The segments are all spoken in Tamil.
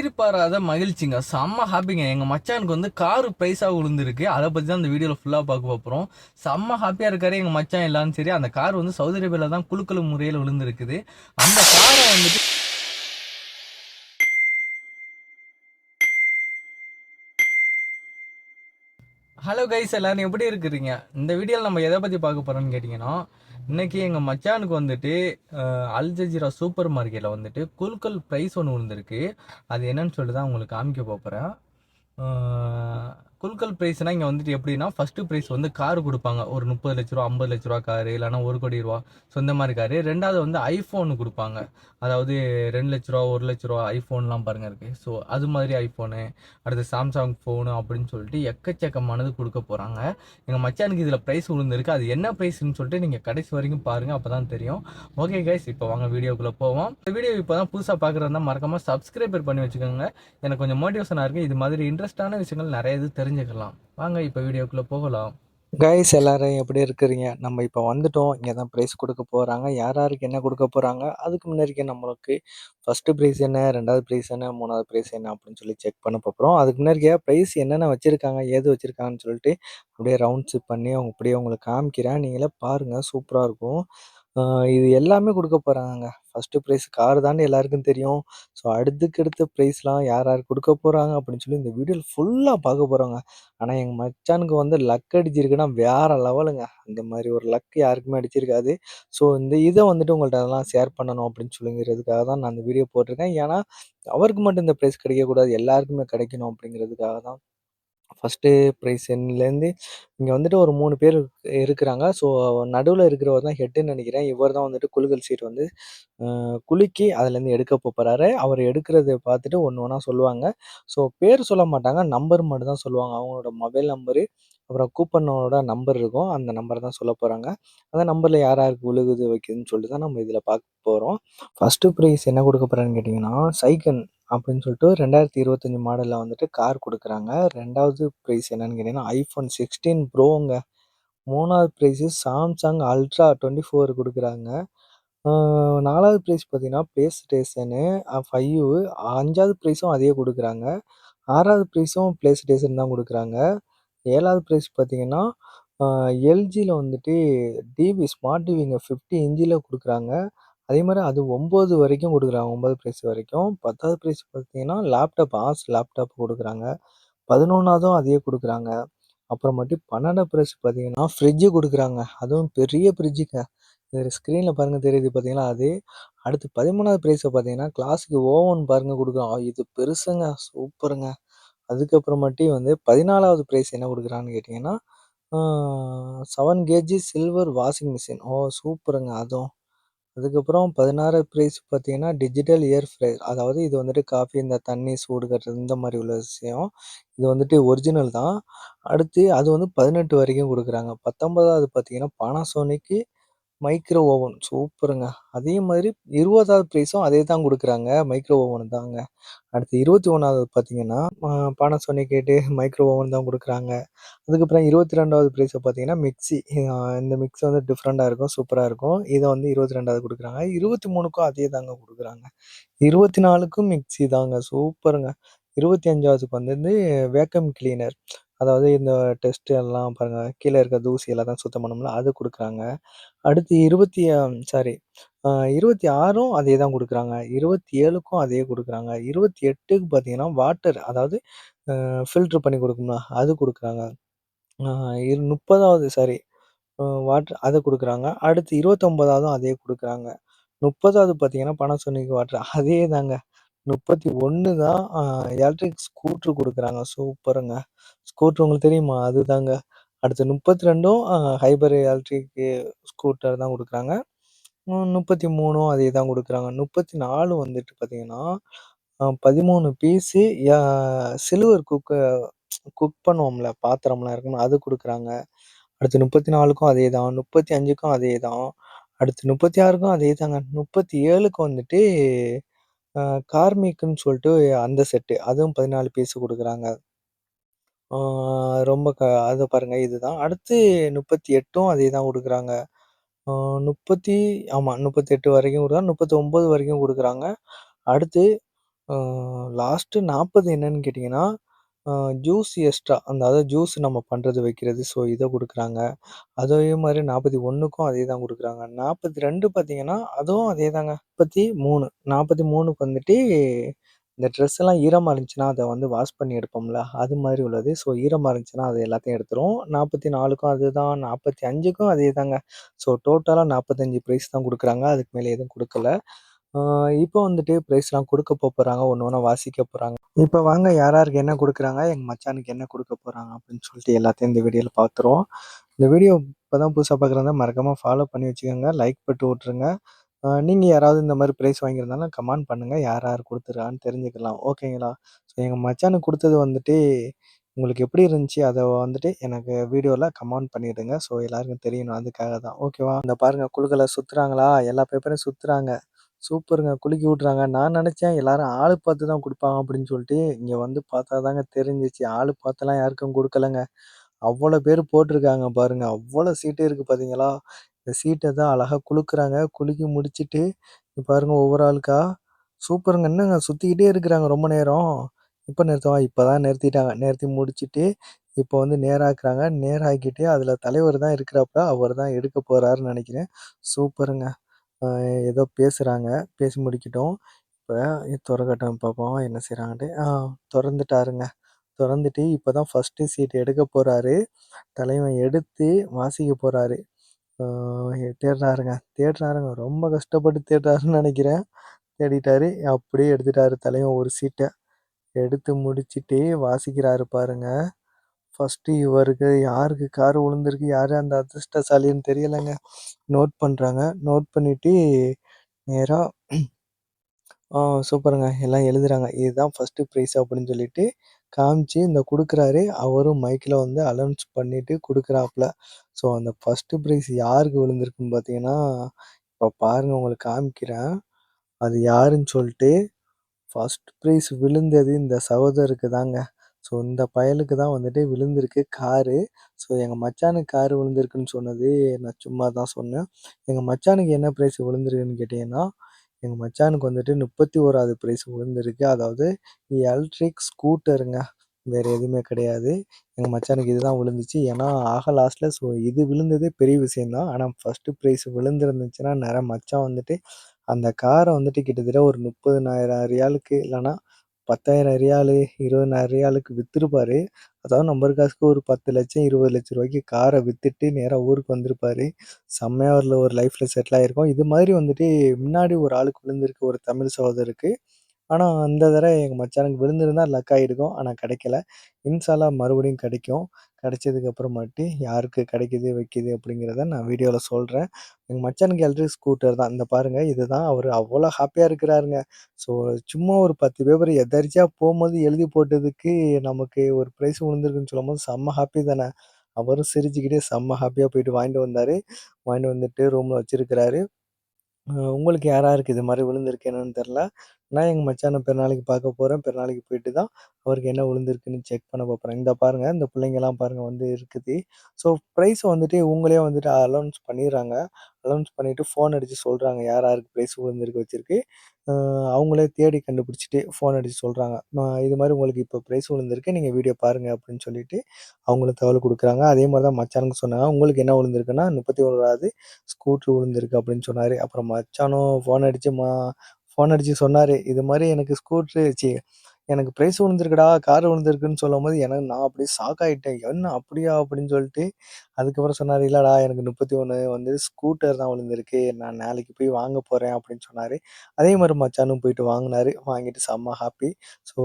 எதிர்பாராத மகிழ்ச்சிங்க. செம்ம ஹாப்பிங்க எங்கள் மச்சானுக்கு வந்து காரு ப்ரைஸாக விழுந்திருக்கு அதை பற்றி தான் அந்த வீடியோவில் ஃபுல்லாக பார்க்க போகிறோம் செம்ம ஹாப்பியாக இருக்காரு எங்கள் மச்சான் எல்லாரும். சரி அந்த கார் வந்து சவுதி அரேபியாவில் தான் குழுக்கள் முறையில் விழுந்திருக்குது அந்த காரை வந்துட்டு ஹலோ கைஸ் எல்லாரும் எப்படி இருக்கிறீங்க? இந்த வீடியோவில் நம்ம எதை பற்றி பார்க்க போகிறோம்னு கேட்டிங்கன்னா இன்னைக்கு எங்கள் மச்சானுக்கு வந்துட்டு அல் ஜஜீரா சூப்பர் மார்க்கெட்டில் வந்துட்டு குல்கல் ப்ரைஸ் ஒன்று விழுந்திருக்கு. அது என்னன்னு சொல்லி தான் உங்களுக்கு காமிக்க போகிறேன் குல்கல் ப்ரைஸ்னால் இங்கே வந்துட்டு எப்படின்னா ஃபஸ்ட்டு ப்ரைஸ் வந்து கார் கொடுப்பாங்க. ஒரு முப்பது லட்ச ரூபா ஐம்பது லட்ச ரூபா காரு இல்லைன்னா ஒரு கோடி ரூபா. ஸோ இந்த மாதிரி காரு ரெண்டாவது வந்து ஐஃபோன் கொடுப்பாங்க. அதாவது ரெண்டு லட்ச ரூபா ஒரு லட்ச ரூபா ஐஃபோன்லாம் பாருங்க இருக்கு. ஸோ அது மாதிரி ஐஃபோனு அடுத்து சாம்சங் ஃபோனு அப்படின்னு சொல்லிட்டு எக்கச்சக்கமானது கொடுக்க போகிறாங்க எங்கள் மச்சானுக்கு இதில் ப்ரைஸ் விழுந்திருக்கு அது என்ன ப்ரைஸ்ன்னு சொல்லிட்டு நீங்கள் கடைசி வரைக்கும் பாருங்கள் அப்போ தான் தெரியும். ஓகே கைஸ் இப்போ வாங்க வீடியோக்குள்ளே போவோம். இந்த வீடியோ இப்போ தான் புதுசாக பார்க்குறதா மறக்காமல் சப்ஸ்கிரைபர் பண்ணி வச்சுக்கோங்க. எனக்கு கொஞ்சம் மோட்டிவேஷனாக இருக்குது இது மாதிரி இன்ட்ரெஸ்டான விஷயங்கள் நிறைய இது தெரிஞ்சுக்கலாம். வாங்க இப்போ வீடியோக்குள்ளே போகலாம். கைஸ் எல்லாரும் எப்படி இருக்கிறீங்க? நம்ம இப்போ வந்துட்டோம். இங்கே தான் ப்ரைஸ் கொடுக்க போகிறாங்க யார் யாருக்கு என்ன கொடுக்க போகிறாங்க அதுக்கு முன்னாடிக்கு நம்மளுக்கு ஃபஸ்ட்டு ப்ரைஸ் என்ன ரெண்டாவது ப்ரைஸ் என்ன மூணாவது ப்ரைஸ் என்ன அப்படின்னு சொல்லி செக் பண்ண போகிறோம் அதுக்கு முன்னாடி ப்ரைஸ் என்னென்ன வச்சுருக்காங்க ஏது வச்சுருக்காங்கன்னு சொல்லிட்டு அப்படியே ரவுண்ட்ஸ் பண்ணி அவங்க அப்படியே உங்களுக்கு காமிக்கிறேன். நீங்களே பாருங்கள் சூப்பராக இருக்கும். இது எல்லாமே கொடுக்க போகிறாங்க ஃபஸ்ட்டு ப்ரைஸ் கார் தானே எல்லாருக்கும் தெரியும். ஸோ அடுத்துக்கடுத்த ப்ரைஸ்லாம் யார் யார் கொடுக்க போகிறாங்க அப்படின்னு சொல்லி இந்த வீடியோவில் ஃபுல்லாக பார்க்க போகிறாங்க ஆனால் எங்கள் மச்சானுக்கு வந்து லக் அடிச்சிருக்குன்னா வேற லெவலுங்க. அந்த மாதிரி ஒரு லக் யாருக்குமே அடிச்சிருக்காது. ஸோ இந்த இதை வந்துட்டு உங்கள்கிட்ட அதெல்லாம் ஷேர் பண்ணணும் அப்படின்னு சொல்லுங்கிறதுக்காக தான் நான் அந்த வீடியோ போட்டிருக்கேன். ஏன்னா அவருக்கு மட்டும் இந்த ப்ரைஸ் கிடைக்கக்கூடாது. எல்லாருக்குமே கிடைக்கணும் அப்படிங்கிறதுக்காக தான் ஃபஸ்ட்டு ப்ரைஸ் என்லேருந்து இங்கே வந்துட்டு ஒரு மூணு பேர் இருக்கிறாங்க. ஸோ நடுவில் இருக்கிறவர் தான் ஹெட்டுன்னு நினைக்கிறேன். இவர் தான் வந்துட்டு குலுக்கல் சீட் வந்து குலுக்கி அதுலேருந்து எடுக்க போகிறாரு அவர் எடுக்கிறத பார்த்துட்டு ஒன்று ஒன்றா சொல்லுவாங்க. ஸோ பேர் சொல்ல மாட்டாங்க. நம்பர் மட்டும் தான் சொல்லுவாங்க. அவங்களோட மொபைல் நம்பரு அப்புறம் கூப்பனோட நம்பர் இருக்கும். அந்த நம்பர் தான் சொல்ல போகிறாங்க அந்த நம்பரில் யார் யாருக்கு விழுகுது வைக்குதுன்னு சொல்லிட்டு தான் நம்ம இதில் பார்க்க போகிறோம் ஃபஸ்ட்டு ப்ரைஸ் என்ன கொடுக்க போகிறான்னு கேட்டிங்கன்னா சைக்கன் அப்படின்னு சொல்லிட்டு ரெண்டாயிரத்தி இருபத்தஞ்சி மாடலில் வந்துட்டு கார் கொடுக்குறாங்க. ரெண்டாவது ப்ரைஸ் என்னன்னு கேட்டீங்கன்னா, ஐஃபோன் சிக்ஸ்டீன் ப்ரோங்க மூணாவது prize Samsung ultra twenty four கொடுக்குறாங்க நாலாவது ப்ரைஸ் பார்த்தீங்கன்னா ப்ளே ஸ்டேஷனு ஃபைவ் அஞ்சாவது ப்ரைஸும் அதே கொடுக்குறாங்க. ஆறாவது ப்ரைஸும் ப்ளே ஸ்டேஷன் தான் கொடுக்குறாங்க. ஏழாவது ப்ரைஸ் பார்த்தீங்கன்னா எல்ஜியில் வந்துட்டு டிவி ஸ்மார்ட் டிவிங்க ஃபிஃப்டி இன்ஜியில் கொடுக்குறாங்க. அதே மாதிரி அது ஒம்பது வரைக்கும் கொடுக்குறாங்க. ஒம்பது ப்ரைஸ் வரைக்கும். பத்தாவது ப்ரைஸ் பார்த்தீங்கன்னா லேப்டாப் ஆஸ் லேப்டாப் கொடுக்குறாங்க. பதினொன்றாவதும் அதையே கொடுக்குறாங்க. அப்புறமேட்டு பன்னெண்டாவது ப்ரைஸ் பார்த்தீங்கன்னா ஃப்ரிட்ஜு கொடுக்குறாங்க. அதுவும் பெரிய ஃப்ரிட்ஜுங்க இது ஸ்க்ரீனில் பாருங்கள் தெரியுது பார்த்தீங்களா? அது. அடுத்து பதிமூணாவது ப்ரைஸை பார்த்தீங்கன்னா கிளாஸுக்கு ஓவன் பாருங்கள் கொடுக்குறோம் இது பெருசுங்க சூப்பருங்க. அதுக்கப்புறமேட்டி வந்து பதினாலாவது ப்ரைஸ் என்ன கொடுக்குறான்னு கேட்டிங்கன்னா seven KG silver washing machine ஓ சூப்பருங்க அதுவும். அதுக்கப்புறம் பதினாறு ப்ரைஸ் பார்த்தீங்கன்னா டிஜிட்டல் ஏர் ஃப்ரை அதாவது இது வந்துட்டு காஃபி இந்த தண்ணி சூடு கட்டுறது இந்த மாதிரி உள்ள விஷயம். இது வந்துட்டு ஒரிஜினல் தான். அடுத்து அது வந்து பதினெட்டு வரைக்கும் கொடுக்குறாங்க. பத்தொம்போதாவது பார்த்தீங்கன்னா பானாசோனிக்கு மைக்ரோ ஓவன் சூப்பருங்க. அதே மாதிரி இருபதாவது ப்ரைஸும் அதே தான் கொடுக்குறாங்க. மைக்ரோ ஓவன் தாங்க. அடுத்து இருபத்தி ஒன்றாவது பார்த்தீங்கன்னா பானாசோனிக் கேட்டு மைக்ரோ ஓவன் தான் கொடுக்குறாங்க. அதுக்கப்புறம் இருபத்தி ரெண்டாவது ப்ரைஸை பார்த்தீங்கன்னா மிக்ஸி. இந்த மிக்ஸி வந்து டிஃப்ரெண்ட்டாக இருக்கும் சூப்பராக இருக்கும். இதை வந்து இருபத்தி ரெண்டாவது கொடுக்குறாங்க. இருபத்தி மூணுக்கும் அதே தாங்க கொடுக்குறாங்க. இருபத்தி நாலுக்கும் மிக்ஸி தாங்க. சூப்பருங்க. இருபத்தி அஞ்சாவதுக்கு வந்து வேக்கம் கிளீனர். அதாவது இந்த டெஸ்ட் எல்லாம் பாருங்கள் கீழே இருக்க தூசி எல்லாத்தையும் சுத்தம் பண்ணோம்ல அது கொடுக்குறாங்க. அடுத்து இருபத்தி சாரி இருபத்தி ஆறும் அதே தான் கொடுக்குறாங்க. இருபத்தி ஏழுக்கும் அதே கொடுக்குறாங்க. இருபத்தி எட்டுக்கு பார்த்தீங்கன்னா வாட்டர் அதாவது ஃபில்ட்ரு பண்ணி கொடுக்கணும்னா அது கொடுக்குறாங்க. இரு முப்பதாவது சாரி வாட்டர் அதை கொடுக்குறாங்க. அடுத்து இருபத்தொம்போதாவதும் அதே கொடுக்குறாங்க. முப்பதாவது பார்த்தீங்கன்னா பனாசோனிக் வாட்டர் அதே தாங்க. முப்பத்தி ஒன்று தான் எலக்ட்ரிக் ஸ்கூட்ரு கொடுக்குறாங்க. சூப்பருங்க. ஸ்கூட்ரு உங்களுக்கு தெரியுமா? அதுதாங்க. அடுத்து முப்பத்தி ரெண்டும் ஹைபர் எலக்ட்ரிக்கு ஸ்கூட்டர் தான் கொடுக்குறாங்க. முப்பத்தி மூணும் அதே தான் கொடுக்குறாங்க. முப்பத்தி நாலு வந்துட்டு பார்த்தீங்கன்னா பதிமூணு பீஸு சில்வர் குக்க குக் பண்ணுவோம்ல பாத்திரம்லாம் இருக்கும்ல அது கொடுக்குறாங்க. அடுத்து முப்பத்தி நாலுக்கும் அதே தான். முப்பத்தி அஞ்சுக்கும் அதே தான். அடுத்து முப்பத்தி ஆறுக்கும் அதே தாங்க. முப்பத்தி ஏழுக்கு வந்துட்டு கார்மிக்குன்னு சொல்லிட்டு அந்த செட்டு அதுவும் பதினாலு பீஸு கொடுக்குறாங்க. ரொம்ப க அதை பாருங்க இதுதான். அடுத்து முப்பத்தி எட்டும் அதே தான் கொடுக்குறாங்க முப்பத்தி ஆமாம் முப்பத்தெட்டு வரைக்கும் கொடுக்குறாங்க. முப்பத்தி ஒம்பது வரைக்கும் கொடுக்குறாங்க. அடுத்து லாஸ்ட்டு 40 என்னன்னு கேட்டிங்கன்னா, ஜூஸ் எக்ஸ்ட்ரா அந்த அதாவது ஜூஸ் நம்ம பண்றது வைக்கிறது. ஸோ இத குடுக்குறாங்க. அதே மாரி 41க்கும் அதே தான் குடுக்குறாங்க. 42 பார்த்தீங்கன்னா, அதுவும் அதே தாங்க. 43 43க்கு வந்துட்டு இந்த ட்ரெஸ் எல்லாம் ஈரமா இருந்துச்சுன்னா, அத வந்து வாஷ் பண்ணி எடுப்போம்ல, அது மாரி உள்ளது. ஸோ ஈரமா இருந்துச்சுன்னா, அது எல்லாத்தையும் எடுத்துரும். 44க்கும் அதுதான், 45க்கும் அதே தாங்க. ஸோ டோட்டலா 45 பிரைஸ் தான் குடுக்குறாங்க. அதுக்கு மேல எதுவும் குடுக்கல. ஆ இப்போ வந்துட்டு பிரைஸ்லாம் குடுக்க போகிறாங்க ஒண்ணு ஒண்ணா வாசிக்க போறாங்க. இப்ப வாங்க யார் யாருக்கு என்ன குடுக்குறாங்க, எங்க மச்சானுக்கு என்ன குடுக்க போறாங்க அப்படின்னு சொல்லிட்டு எல்லாத்தையும் இந்த வீடியோல பார்த்துருவோம். இந்த வீடியோ இப்பதான் புதுசா பார்க்குறதா மறக்காம ஃபாலோ பண்ணி வச்சுக்கோங்க. லைக் போட்டு விட்டுருங்க. அ நீங்க யாராவது இந்த மாரி பிரைஸ் வாங்கியிருந்தாலும் கமெண்ட் பண்ணுங்க. யார் யார் குடுத்துருக்கான்னு தெரிஞ்சுக்கலாம். ஓகேங்களா? ஸோ எங்க மச்சானுக்கு குடுத்தது வந்துட்டு உங்களுக்கு எப்படி இருந்துச்சு? அத வந்துட்டு எனக்கு வீடியோல கமெண்ட் பண்ணிடுங்க. ஸோ எல்லாருக்கும் தெரியணும். அதுக்காக தான். ஓகேவா? இந்த பாருங்க குழுக்கள சுத்துறாங்களா? எல்லா பேப்பரையும் சுத்துறாங்க. சூப்பருங்க. குலுக்கி விட்றாங்க. நான் நினச்சேன் எல்லாரும் ஆளு பார்த்து தான் குடுப்பாங்க அப்படின்னு சொல்லிட்டு, இங்க வந்து பார்த்தா தாங்க தெரிஞ்சுச்சு. ஆளு பார்த்துலாம் யாருக்கும் குடுக்கலங்க. அவ்வளோ பேர் போட்டிருக்காங்க பாருங்க. அவ்வளோ சீட்டு இருக்கு பார்த்தீங்களா? இந்த சீட்ட தான் அழகா குலுக்குறாங்க. குலுக்கி முடிச்சுட்டு, இங்க பாருங்க ஒவ்வொரு ஆளுக்கா. சூப்பருங்க. என்னங்க சுத்திக்கிட்டே இருக்கிறாங்க ரொம்ப நேரம். இப்போ நிறுத்துவான்? இப்போ தான் நிறுத்திட்டாங்க. நிறுத்தி முடிச்சுட்டு, இப்போ வந்து நேராக்குறாங்க. நேராக்கிட்டு அதில் தலைவர் தான் இருக்கிறாப்புல அவர் தான் எடுக்க போறாருன்னு நினைக்கிறேன் சூப்பருங்க. ஏதோ பேசுகிறாங்க பேசி முடிக்கட்டும். இப்போ தொறக்கட்டும் பார்ப்போம் என்ன செய்கிறாங்கன்ட்டு ஆ திறந்துட்டாருங்க திறந்துட்டு இப்போ தான் ஃபர்ஸ்ட்டு சீட் எடுக்க போகிறாரு தலைவன் எடுத்து வாசிக்க போகிறாரு தேடுறாருங்க. தேடுறாருங்க. ரொம்ப கஷ்டப்பட்டு தேடுறாருன்னு நினைக்கிறேன் தேடிட்டாரு. அப்படியே எடுத்துட்டாரு தலைவன் ஒரு சீட்டை எடுத்து முடிச்சுட்டு வாசிக்கிறாரு பாருங்க. ஃபர்ஸ்ட்டு இவருக்கு யாருக்கு கார் விழுந்திருக்கு? யார் அந்த அதிர்ஷ்டசாலின்னு தெரியலைங்க நோட் பண்ணுறாங்க நோட் பண்ணிட்டு நேராக சூப்பருங்க. எல்லாம் எழுதுறாங்க. இதுதான் ஃபர்ஸ்ட்டு ப்ரைஸ் அப்படின்னு சொல்லிட்டு காமிச்சு இந்த கொடுக்குறாரு அவரும் மைக்கில் வந்து அலௌன்ஸ் பண்ணிவிட்டு கொடுக்குறாப்புல ஸோ அந்த ஃபர்ஸ்ட்டு ப்ரைஸ் யாருக்கு விழுந்திருக்குன்னு பார்த்தீங்கன்னா, இப்போ பாருங்கள் உங்களுக்கு காமிக்கிறேன். அது யாருன்னு சொல்லிட்டு ஃபஸ்ட் ப்ரைஸ் விழுந்தது இந்த சகோதரருக்கு தாங்க. ஸோ இந்த பயலுக்கு தான் வந்துட்டு விழுந்திருக்கு காரு. ஸோ எங்கள் மச்சானுக்கு காரு விழுந்திருக்குன்னு சொன்னது நான் சும்மா தான் சொன்னேன். எங்கள் மச்சானுக்கு என்ன ப்ரைஸ் விழுந்திருக்குன்னு கேட்டிங்கன்னா எங்கள் மச்சானுக்கு வந்துட்டு முப்பத்தி ஓராவது ப்ரைஸ் விழுந்திருக்கு. அதாவது எலக்ட்ரிக் ஸ்கூட்டருங்க. வேறு எதுவுமே கிடையாது. எங்கள் மச்சானுக்கு இதுதான் விழுந்துச்சு. ஏன்னா ஆக லாஸ்ட்டில் ஸோ இது விழுந்ததே பெரிய விஷயம் தான். ஃபஸ்ட்டு ஃபர்ஸ்ட்டு விழுந்துருந்துச்சுன்னா நிறைய மச்சான் வந்துட்டு அந்த காரை வந்துட்டு கிட்டத்தட்ட ஒரு 30,000 ரியாலுக்கு இல்லைன்னா 10,000 ரியாலு, 20,000 ரியாலுக்கு விற்றுருப்பார் அதாவது நம்பர் காசுக்கு ஒரு பத்து லட்சம் இருபது லட்சம் ரூபாய்க்கு காரை விற்றுட்டு நேராக ஊருக்கு வந்திருப்பாரு. செம்மையாக அதுல ஒரு லைஃப்பில் செட்டில் ஆகிருக்கும் இது மாதிரி வந்துட்டு முன்னாடி ஒரு ஆளுக்கு விழுந்திருக்கு ஒரு தமிழ் சகோதரருக்கு. ஆனா அந்த தடவ எங்க மச்சானுக்கு விழுந்திருந்தா லக் ஆயிருக்கும். ஆனா கிடைக்கல. இன்ஷா மறுபடியும் கிடைக்கும். கிடைச்சதுக்கு அப்புறமாட்டி யாருக்கு கிடைக்குது, வைக்குது அப்படிங்கிறத நான் வீடியோல சொல்றேன். எங்க மச்சானுக்கு எலக்ட்ரிக் ஸ்கூட்டர் தான். இந்த பாருங்க இதுதான் அவரு அவ்வளோ ஹாப்பியா இருக்கிறாருங்க. ஸோ சும்மா ஒரு 10 பேப்பர் எதர்ச்சியா போம்போது எழுதி போட்டதுக்கு நமக்கு ஒரு பிரைஸ் விழுந்திருக்குன்னு சொல்லும்போது செம்ம ஹாப்பி தானே! அவரும் சிரிச்சுக்கிட்டே செம்ம ஹாப்பியா போயிட்டு வாங்கிட்டு வந்தாரு. வாங்கிட்டு வந்துட்டு ரூம்ல வச்சிருக்கிறாரு. அ உங்களுக்கு யார் யாருக்கு இது மாரி விழுந்திருக்கு என்னன்னு தெர்ல. நான் எங்கள் மச்சானை பிறநாளைக்கு பார்க்க போகிறேன் பிறநாளைக்கு போயிட்டு தான் அவருக்கு என்ன விழுந்திருக்குன்னு செக் பண்ண போப்போறேன். இந்த பாருங்கள் இந்த பிள்ளைங்கெல்லாம் பாருங்கள் வந்து இருக்குது. ஸோ ப்ரைஸை வந்துட்டு இவங்களே வந்துட்டு அலௌன்ஸ் பண்ணிடுறாங்க அலௌன்ஸ் பண்ணிவிட்டு ஃபோன் அடித்து சொல்கிறாங்க யார் யாருக்கு ப்ரைஸ் விழுந்திருக்கு வச்சுருக்கு அவங்களே தேடி கண்டுபிடிச்சிட்டு ஃபோன் அடித்து சொல்கிறாங்க இது மாதிரி உங்களுக்கு இப்போ ப்ரைஸ் விழுந்திருக்கு. நீங்கள் வீடியோ பாருங்கள் அப்படின்னு சொல்லிட்டு அவங்களுக்கு தகவல் கொடுக்குறாங்க அதே மாதிரி தான் மச்சானுக்கு சொன்னாங்க. உங்களுக்கு என்ன விழுந்திருக்குன்னா 31வது ஸ்கூட்டர் விழுந்திருக்கு அப்படின்னு சொன்னார் அப்புறம் மச்சானும் ஃபோன் அடித்து மா ஃபோன் அடிச்சு சொன்னாரு. இது மாதிரி எனக்கு ஸ்கூட்ரு ச்சீ எனக்கு பிரைஸ் விழுந்திருக்குடா, கார் விழுந்திருக்குன்னு சொல்லும்போது எனக்கு நான் அப்படியே ஷாக் ஆயிட்டேன். "என்ன அப்படியா?" அப்படின்னு சொல்லிட்டு அதுக்கப்புறம் சொன்னாரு, "இல்லடா எனக்கு 31 வந்து ஸ்கூட்டர் தான் விழுந்திருக்கு. நான் நாளைக்கு போய் வாங்க போறேன்" அப்படின்னு சொன்னாரு. அதே மாரி மச்சானும் போயிட்டு வாங்குனாரு. வாங்கிட்டு செம்ம ஹாப்பி. ஸோ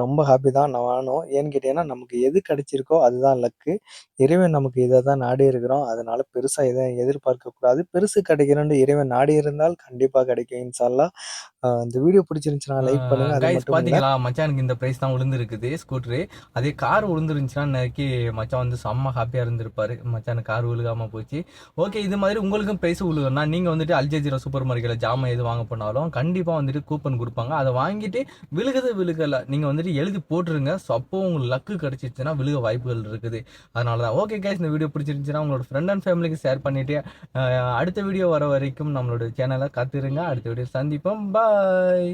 ரொம்ப ஹாப்பி தான் நானும். ஏன்னு கேட்டீங்கன்னா, நமக்கு எது கிடைச்சிருக்கோ அதுதான் லக்கு. இறைவன் நமக்கு இத தான் நாடி இருக்கிறோம். அதனால பெருசா எதையும் எதிர்பார்க்கக் கூடாது. பெருசு கிடைக்கணும்னு இறைவன் நாடி இருந்தால் கண்டிப்பா கிடைக்கும் இன்ஷா அல்லாஹ். அ இந்த வீடியோ பிடிச்சிருந்துச்சுன்னா லைக் பண்ணுங்க. அது கைஸ் மட்டும் இல்ல பாத்தீங்களா மச்சானுக்கு இந்த ப்ரைஸ் தான் விழுந்துருக்குது ஸ்கூட்ரு அதே கார் விழுந்துருந்துச்சுன்னா இன்னைக்கு மச்சான் வந்து செம்ம ஹாப்பியாக இருந்திருப்பாரு. மச்சானுக்கு கார் விழுகாமல் போச்சு. ஓகே இது மாதிரி உங்களுக்கும் ப்ரைஸ் விழுகும்னா நீங்கள் வந்துட்டு அல்ஜெஜிரா சூப்பர் மார்க்கெட்டில் ஜாமான் எது வாங்க போனாலும் கண்டிப்பாக வந்துட்டு கூப்பன் கொடுப்பாங்க. அதை வாங்கிட்டு விழுகுது விழுகலை. நீங்கள் வந்துட்டு எழுதி போட்டுருங்க. ஸோ அப்போ உங்களுக்கு லக்கு கிடைச்சிச்சுன்னா விழுக வாய்ப்புகள் இருக்குது. அதனால தான் ஓகே கேஸ் இந்த வீடியோ பிடிச்சிருந்துச்சுன்னா உங்களோட ஃப்ரெண்ட் அண்ட் ஃபேமிலிக்கு ஷேர் பண்ணிட்டு அடுத்த வீடியோ வர வரைக்கும் நம்மளோட சேனலை காத்துருங்க. அடுத்த வீடியோ சந்திப்போம். பாய்